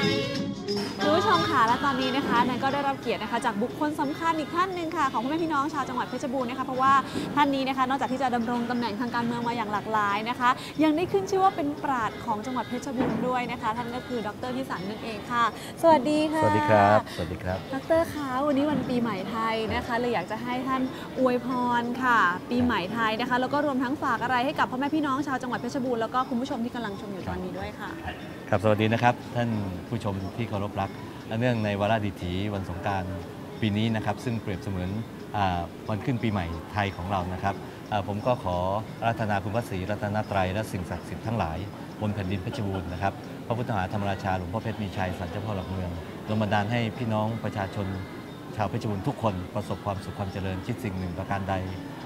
Thank you. อนนี้นะคะแนนก็ได้รับเกียรตินะคะจากบุคคลสำคัญอีกท่านหนึ่งค่ะของพ่อแม่พี่น้องชาวจังหวัดเพชรบูรณ์นะคะเพราะว่าท่านนี้นะคะนอกจากที่จะดำรงตำแหน่งทางการเมืองมาอย่างหลากหลายนะคะ ยังได้ขึ้นชื่อว่าเป็นปราดของจังหวัดเพชรบูรณ์ด้วยนะคะ ท่านก็คือดรพิสันนั่นเองค่ะ สวัสดีค่ะ สวัสดีครับ สวัสดีครับ ดรคะวันนี้วันปีใหม่ไทยนะคะเลยอยากจะให้ท่านอวยพรค่ะ ปีใหม่ไทยนะคะ แล้วก็รวมทั้งฝากอะไรให้กับพ่อแม่พี่น้องชาวจังหวัดเพชรบูรณ์แล้วก็คุณผู้ชมที่กำลังชมอยู่ตอนนี้ด้วยค่ะ ครับสวัสดีนะครับท่านผู้ชมที่เคารพรักและเนื่องในวาระดิถีวันสงการปีนี้นะครับ ซึ่งเปรียบเสมือนอวันขึ้นปีใหม่ไทยของเรานะครับผมก็ขอรัตนาคุณพระศรีรัตนตรัยและสิ่งศักดิ์สิทธิ์ทั้งหลาย บนแผ่นดินเพชรบูรณ์นะครับพระพุทธมหาธรรมราชาหลวงพ่อเพชรมีชัยสันเจ้าพ่อหลักเมืองดลบันดาลให้พี่น้องประชาชน ชาวเพชรบูรณ์ทุกคนประสบความสุขความเจริญคิดสิ่งหนึ่งประการใด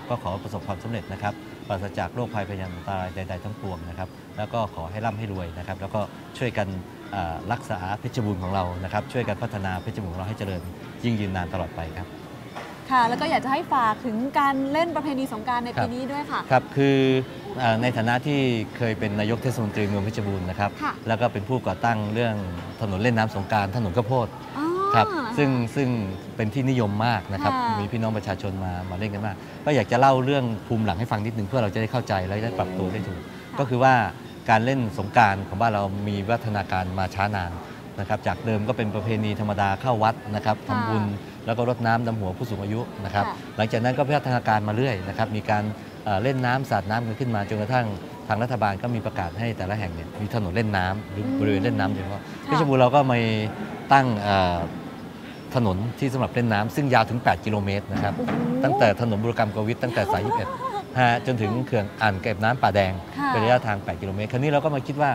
ก็ขอประสบความสำเร็จนะครับปราศจากโรคภัยพยาธิอันตรายใด ๆ ทั้งปวงนะครับแล้วก็ขอให้ร่ำให้รวยนะครับแล้วก็ช่วยกัน รักษาเพชรบูรณ์ของเรานะครับ ช่วยกันพัฒนาเพชรบูรณ์ของเราให้เจริญยิ่งยืนนานตลอดไปครับ ค่ะ แล้วก็อยากจะให้ฝากถึงการเล่นประเพณีสงกรารในครัปีบนี้ด้วยค่ะ ครับ คืออ่าในฐานะที่เคยเป็นนายกเทศมนตรีเมืองเพชรบูรณ์นะครับค่ะแล้วก็เป็นผู้ก่อตั้งเรื่องถนนเล่นน้ำสงกรารถนนข้าวโพดอ๋อครับซึ่งซึ่งเป็นที่นิยมมากนะครับค่ะมีพี่น้องประชาชนมามาเล่นกันมาก ก็อยากจะเล่าเรื่องภูมิหลังให้ฟังนิดนึงเพื่อเราจะได้เข้าใจและได้ปรับตัวได้ถูก ก็คือว่า การเล่นสงกรารของบ้านเรามีวัฒนาการมาช้านานนะครับ จากเดิมก็เป็นประเพณีธรรมดาเข้าวัดนะครับทำบุญแล้วก็รดน้ำดำหัวผู้สูงอายุนะครับค่ะหลังจากนั้นก็พัฒนาการมาเรื่อยนะครับ มีการเอ่อเล่นน้ำสาดน้ำกันขึ้นมาจนกระทั่งทางรัฐบาลก็มีประกาศให้แต่ละแห่งเนี่ยมีถนนเล่นน้ำหรืออืมบริเวณเล่นน้ำโดยเฉพาะค่ะเพชรบูรณ์เราก็มีตั้งเอ่อถนนที่สำหรับเล่นน้ำซึ่งยาวถึง 8 กิโลเมตรนะครับโอ้โหตั้งแต่ถนนบุรกรรมกวิทตั้งแต่สาย 21 ฮะจนถึงเขื่อนอ่านเก็บน้ำป่าแดงค่ะเป็นระยะทาง 8 กิโลเมตร คราวนี้เราก็มาคิดว่า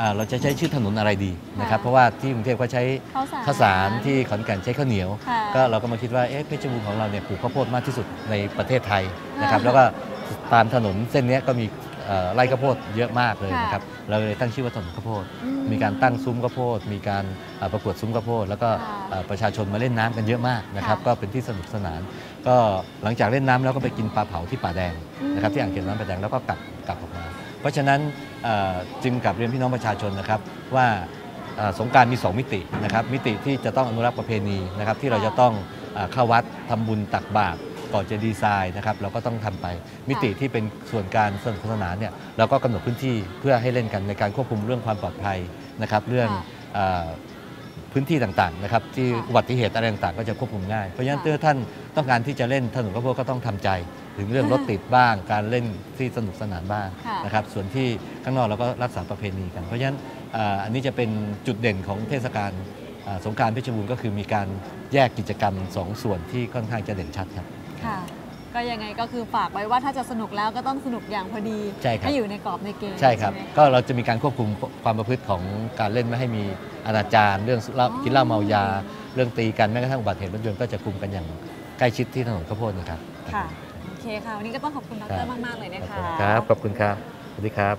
อ่าเราจะใช้ชื่อถนนอะไรดีนะครับค่ะเพราะว่าที่กรุงเทพก็ใช้ข้าวสารข้าวสารที่ขอนแก่นใช้ข้าวเหนียว ค่ะก็เราก็มาคิดว่าเอ๊ะเพชรบูรณ์ของเราเนี่ยปลูกข้าวโพดมากที่สุดในประเทศไทยนะครับค่ะแล้วก็ตามถนนเส้นเนี้ยก็มีเอ่อ ไร่ข้าวโพดเยอะมากเลยค่ะนะครับเราเลยตั้งชื่อว่าถนนข้าวโพดอืมีการตั้งซุ้มข้าวโพด มีการเอ่อประกวดซุ้มข้าวโพดแล้วก็ค่ะเอ่อประชาชนมาเล่นน้ำกันเยอะมากนะครับค่ะก็เป็นที่สนุกสนาน ก็หลังจากเล่นน้ำแล้วก็ไปกินปลาเผาที่ป่าแดงอืมนะครับที่อ่างเก็บน้ำป่าแดงแล้วก็กลับกลับออกมา เพราะฉะนั้นเอ่อจึงกลับเรียนพี่น้องประชาชนนะครับว่าเอ่อสงกรารมี 2 มิตินะครับมิติที่จะต้องอนุรักษ์ประเพณีนะครับที่เราจะต้องเอ่อเข้าวัดทำบุญตักบาตร ก่อนจะดีไซน์นะครับเราก็ต้องทำไปมิติที่เป็นส่วนการสนุกสนานเนี่ยเราก็กำหนดพื้นที่เพื่อให้เล่นกันในการควบคุมเรื่องความปลอดภัยนะครับเรื่องค่ะเอ่อพื้นที่ต่างๆนะครับที่ค่ะอุบัติเหตุอะไรต่างๆก็จะควบคุมง่าย เพราะฉะนั้นค่ะเมื่อท่านต้องการที่จะเล่นถนนข้าวโพดก็ต้องทำใจ ถึงเรื่องรถติดบ้าง การเล่นที่สนุกสนานบ้างค่ะนะครับส่วนที่ข้างนอกเราก็รักษาประเพณีกัน เพราะฉะนั้นเอ่ออันนี้จะเป็นจุดเด่นของเทศกาลเอ่อสงกรารเพชรบูรณ์ก็คือมีการแยกกิจกรรมสองส่วนที่ค่อนข้างจะเด่นชัดครับ ค่ะ ก็ยังไงก็คือฝากไว้ว่าถ้าจะสนุกแล้วก็ต้องสนุกอย่างพอดีใช่ครับ อยู่ในกรอบในเกณฑ์ใช่ครับ ไหมะก็เราจะมีการควบคุมความประพฤติของการเล่นไม่ให้มีอนาจารเรื่องเหล้าอ๋อ กินเหล้าเมายา เรื่องตีกันแม้กระทั่งอุบัติเหตุรถยนต์ก็จะคุมกันอย่างใกล้ชิดที่ถนนข้าวโพดนะครับค่ะ โอเคค่ะ วันนี้ก็ต้องขอบคุณดครัรบมาก ๆ เลยนะคะครับ ขอบคุณครับ สวัสดีครับ